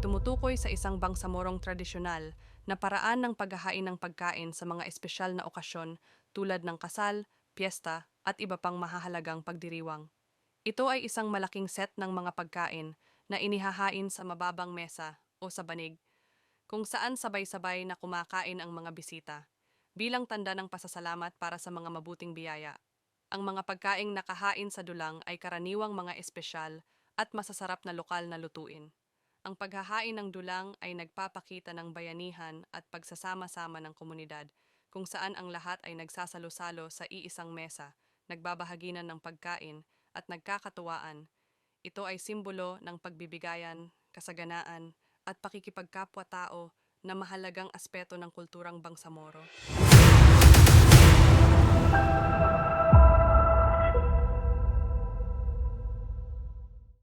tumutukoy sa isang bangsamorong tradisyonal na paraan ng paghahain ng pagkain sa mga espesyal na okasyon tulad ng kasal, piyesta at iba pang mahahalagang pagdiriwang. Ito ay isang malaking set ng mga pagkain na inihahain sa mababang mesa o sa banig, kung saan sabay-sabay na kumakain ang mga bisita, bilang tanda ng pasasalamat para sa mga mabuting biyaya. Ang mga pagkaing nakahain sa dulang ay karaniwang mga espesyal at masasarap na lokal na lutuin. Ang paghahain ng dulang ay nagpapakita ng bayanihan at pagsasama-sama ng komunidad, kung saan ang lahat ay nagsasalo-salo sa iisang mesa, nagbabahaginan ng pagkain at nagkakatuwaan. Ito ay simbolo ng pagbibigayan, kasaganaan at pakikipagkapwa-tao na mahalagang aspeto ng kulturang Bangsamoro.